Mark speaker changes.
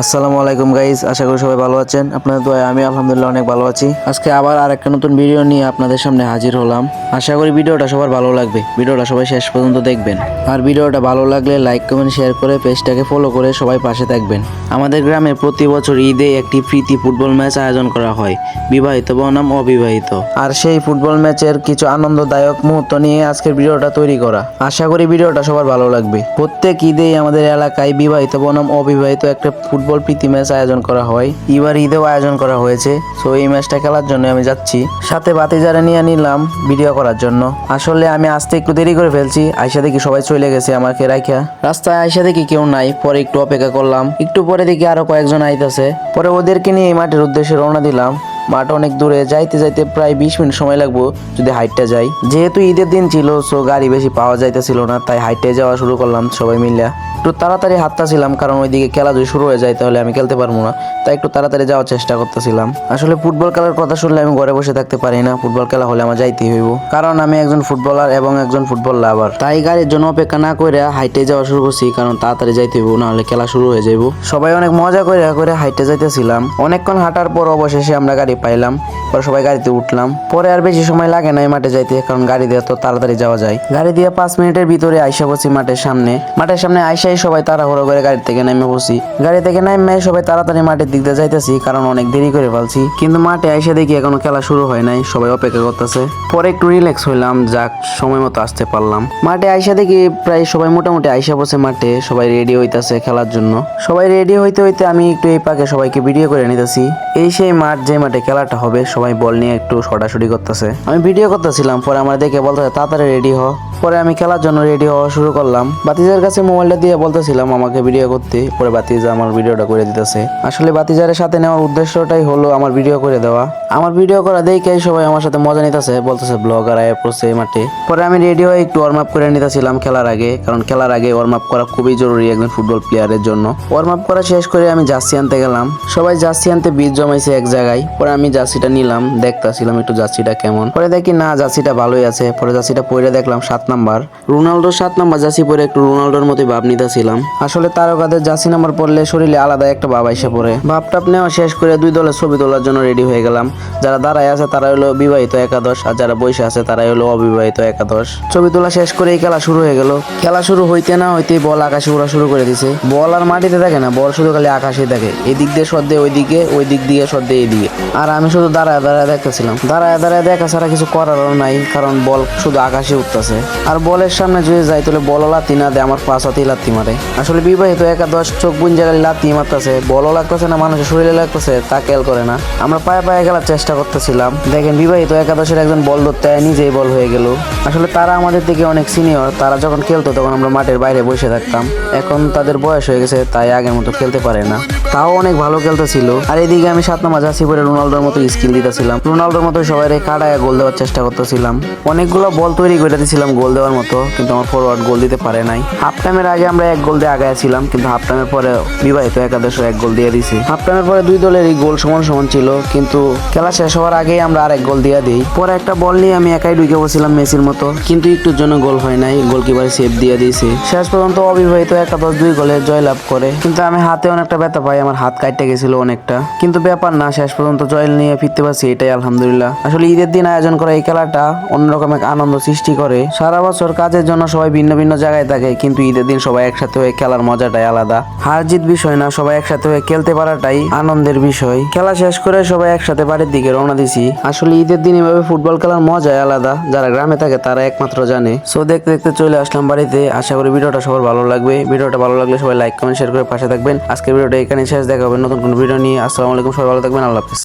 Speaker 1: আসসালামু আলাইকুম গাইজ আশা করি সবাই ভালো আছেন। আপনাদের দোয়ায় আমি আলহামদুলিল্লাহ অনেক ভালো আছি। আজকে আবার আর একটা নতুন ভিডিও নিয়ে আপনাদের সামনে হাজির হলাম। আশা করি ভিডিওটা সবার ভালো লাগবে। ভিডিওটা সবাই শেষ পর্যন্ত দেখবেন। আর ভিডিওটা ভালো লাগলে লাইক কমেন্ট শেয়ার করে পেজটাকে ফলো করে সবাই পাশে থাকবেন। আমাদের গ্রামে প্রতি বছর ঈদে একটি প্রীতি ফুটবল ম্যাচ আয়োজন করা হয়। বিবাহিত বনাম অবিবাহিত। আর সেই ফুটবল ম্যাচের কিছু আনন্দদায়ক মুহূর্ত নিয়ে আজকের ভিডিওটা তৈরি করা। আশা করি ভিডিওটা সবার ভালো লাগবে। প্রত্যেক ঈদেই আমাদের এলাকায় বিবাহিত বনাম অবিবাহিত একটা ফুটবল প্রীতি ম্যাচ আয়োজন করা হয়। এবার ঈদেও আয়োজন করা হয়েছে। সো এই ম্যাচটা খেলার জন্য আমি যাচ্ছি। সাথে বাতি বাতিজারে নিয়ে নিলাম ভিডিও করার জন্য। আসলে আমি আসতে একটু দেরি করে ফেলছি। আইসা দেখি সবাই চলে গেছে আমাকে রাখা রাস্তায় আইসা দেখি কেউ নাই। পরে একটু অপেক্ষা করলাম। একটু পরে দেখি আরও কয়েকজন আইতাছে। পরে ওদেরকে নিয়ে এই মাঠের উদ্দেশ্যে রওনা দিলাম। মাঠ অনেক দূরে, যাইতে যাইতে প্রায় বিশ মিনিট সময় লাগবো যদি হাইটটা যাই। যেহেতু ঈদের দিন ছিল সো গাড়ি বেশি পাওয়া যাইতেছিল না, তাই হাইটে যাওয়া শুরু করলাম সবাই মিলে। একটু তাড়াতাড়ি হাতটা ছিলাম, কারণ ওইদিকে খেলা যদি শুরু হয়ে যায়, তাহলে আমি খেলতে পারব না। তাই একটু তাড়াতাড়ি যাওয়ার চেষ্টা করতেছিলাম। আসলে ফুটবল খেলার কথা শুনলে আমি ঘরে বসে থাকতে পারি না, ফুটবল খেলা হলে আমার যাইতেই হইব। কারণ আমি একজন ফুটবলার এবং একজন ফুটবল লাভার। তাই গাড়ির জন্য অপেক্ষা না করে হাইটে যাওয়া শুরু করছি, কারণ তাড়াতাড়ি যাইতে হইব, নাহলে খেলা শুরু হয়ে যাইব। সবাই অনেক মজা করে করে হাইটে যাইতেছিলাম। অনেকক্ষণ হাঁটার পর অবশেষে আমরা গাড়ি পাইলাম, পরে সবাই গাড়িতে উঠলাম। পরে আর বেশি সময় লাগে না এই মাঠে যাইতে, কারণ গাড়ি দিয়ে তো তাড়াতাড়ি যাওয়া যায়। গাড়ি দিয়ে পাঁচ মিনিটের ভিতরে আইসা বসি মাঠের সামনে। মাঠের সামনে আইসাই সবাই তাড়াহুড়ো করে গাড়ি থেকে নেমে বসি গাড়ি থেকে নেমে সবাই তাড়াতাড়ি মাঠের দিক দিয়ে যাইতেছি, কারণ অনেক দেরি করে ফেলছি। কিন্তু মাঠে আইসা দেখি এখনও খেলা শুরু হয় নাই, সবাই অপেক্ষা করতেছে। পরে একটু রিল্যাক্স হইলাম, যাক, সময় মতো আসতে পারলাম। মাঠে আইসা দেখি প্রায় সবাই মোটামুটি আইসা বসে মাঠে, সবাই রেডি হইতাছে খেলার জন্য। সবাই রেডি হইতে হইতে আমি একটু এই পাকে সবাইকে ভিডিও করে নিতেছি। এই সেই মাঠ, যে মাঠে খেলাটা হবে, সবাই বল নিয়ে একটু সরাসরি করতেছে। আমি ভিডিও করতেছিলাম, পরে আমার দেখে হয়, তাড়াতাড়ি রেডি হ। পরে আমি খেলার জন্য রেডি হওয়া শুরু করলাম। বাতিজার কাছে মোবাইলটা দিয়ে বলতেছিলাম আমাকে ভিডিও করতে। পরে বাতিজা আমার ভিডিওটা করে দিতেছে। আসলে বাতিজারের সাথে নেওয়ার উদ্দেশ্যটাই হলো আমার ভিডিও করে দেওয়া। আমার ভিডিও করা দেখেই সবাই আমার সাথে মজা নিতেছে, বলতেছে ব্লগার আয় পড়ছে এই মাঠে। পরে আমি রেডি হয়ে একটু ওয়ার্ম আপ করে নিতেছিলাম খেলার আগে, কারণ খেলার আগে ওয়ার্ম আপ করা খুবই জরুরি একজন ফুটবল প্লেয়ারের জন্য। ওয়ার্ম আপ করা শেষ করে আমি জার্সি আনতে গেলাম। সবাই জার্সি আনতে বীজ জমাইছে এক জায়গায়। পরে আমি জার্সিটা নিলাম, দেখতাছিলাম একটু জার্সিটা কেমন। পরে দেখি না জার্সিটা ভালোই আছে। পরে জার্সিটা পরে দেখলাম সাত নাম্বার। রোনাল্ডো সাত নাম্বার জার্সি পরে একটু রোনাল্ডোর মতোই ভাব নিতেছিলাম। আসলে তারকাদের জার্সি নাম্বার পরলে শরীরে আলাদা একটা ভাব এসে পড়ে। ভাব টাপ নেওয়া শেষ করে দুই দলের ছবি তোলার জন্য রেডি হয়ে গেলাম। যারা দাঁড়ায় আছে তারা হলো বিবাহিত একাদশ, আর যারা বসে আছে তারা হলো অবিবাহিত একাদশ। ছবি তোলা শেষ করেই খেলা শুরু হয়ে গেল। খেলা শুরু হইতে না হইতেই বল আকাশে উড়া শুরু করে দিছে। বল আর মাটিতে থাকে না, বল শুধু খালি আকাশে থাকে। এদিক দিয়ে সদ্যে ওই দিকে ওই দিক দিয়ে সদ্যে এইদিকে আর আমি শুধু দাঁড়ায় দাঁড়ায় দেখতেছিলাম। দাঁড়ায় দাঁড়ায় দেখা ছাড়া কিছু করারও নাই, কারণ বল শুধু আকাশে উঠতেছে। আর বলের সামনে যদি যাই, তাহলে বল লাতি না দেয়, আমার পাঁচ হাতেই লাত্তি মারে। আসলে বিবাহিত একাদশ চোখ বুন জায়গায় লাত্তি মারতেছে, বলও লাগতেছে না, মানুষের শরীরে লাগতেছে, তা খেয়াল করে না। আমরা পায়ে পায়ে খেলার চেষ্টা করতেছিলাম। দেখেন, বিবাহিত একাদশের একজন বল ধরতে নিজেই বল হয়ে গেল। আসলে তারা আমাদের থেকে অনেক সিনিয়র তারা যখন খেলতো তখন আমরা মাঠের বাইরে বসে থাকতাম। এখন তাদের বয়স হয়ে গেছে, তাই আগের মতো খেলতে পারে না। তাও অনেক ভালো খেলতেছিল। আর এদিকে আমি সাত নম্বর জার্সি পরে রোনাল্ডোর মতো স্কিল দিতেছিলাম। রোনাল্ডোর মতো সবাই কাটায় গোল দেওয়ার চেষ্টা করতেছিলাম। অনেকগুলো বল তৈরি করে দিয়েছিলাম গোল দেওয়ার মতো, কিন্তু আমার ফরওয়ার্ড গোল দিতে পারে নাই। হাফ টাইমের আগে আমরা এক গোল দিয়ে আগায় ছিলাম, কিন্তু হাফ টাইমের পরে বিবাহিত একাদশ এক গোল দিয়ে দিছি। হাফ টাইমের পরে দুই দলের এই গোল সমান সমান ছিল, কিন্তু খেলা শেষ হওয়ার আগেই আমরা আরেক গোল দিয়ে দিই। পরে একটা বল নিয়ে আমি একাই ঢুকে বসছিলাম মেসির মতো, কিন্তু একটুর জন্য গোল হয় নাই গোলকিপার সেভ দিয়ে দিয়েছে। শেষ পর্যন্ত অবিবাহিত একাদশ দুই গোলে জয়লাভ করে, কিন্তু আমি হাতে অনেকটা ব্যথা পাই, আমার হাত কাটতে গেছিল অনেকটা। কিন্তু ব্যাপার না, শেষ পর্যন্ত জয় নিয়ে ফিরতে পারছি, এটাই আলহামদুলিল্লাহ। আসলে ঈদের দিন আয়োজন করা এই খেলাটা অন্যরকম এক আনন্দ সৃষ্টি করে। সারা বছর কাজের জন্য সবাই ভিন্ন ভিন্ন জায়গায় থাকে, কিন্তু ঈদের দিন সবাই একসাথে হয়ে খেলার মজাটাই আলাদা। হার জিত বিষয় না, সবাই একসাথে হয়ে খেলতে পারাটাই আনন্দের বিষয়। খেলা শেষ করে সবাই একসাথে বাড়ির দিকে রওনা দিছি। আসলে ঈদের দিন এভাবে ফুটবল খেলার মজাই আলাদা, যারা গ্রামে থাকে তারা একমাত্র জানে। সো দেখতে দেখতে চলে আসলাম বাড়িতে। আশা করি ভিডিওটা সবার ভালো লাগবে। ভিডিওটা ভালো লাগলে সবাই লাইক কমেন্ট শেয়ার করে পাশে থাকবেন। আজকের ভিডিওটা এখানে শেষ। দেখা হবে নতুন কোনো ভিডিও নিয়ে। আসসালামু আলাইকুম, সবাই ভালো থাকবেন। আল্লাহ হাফিজ।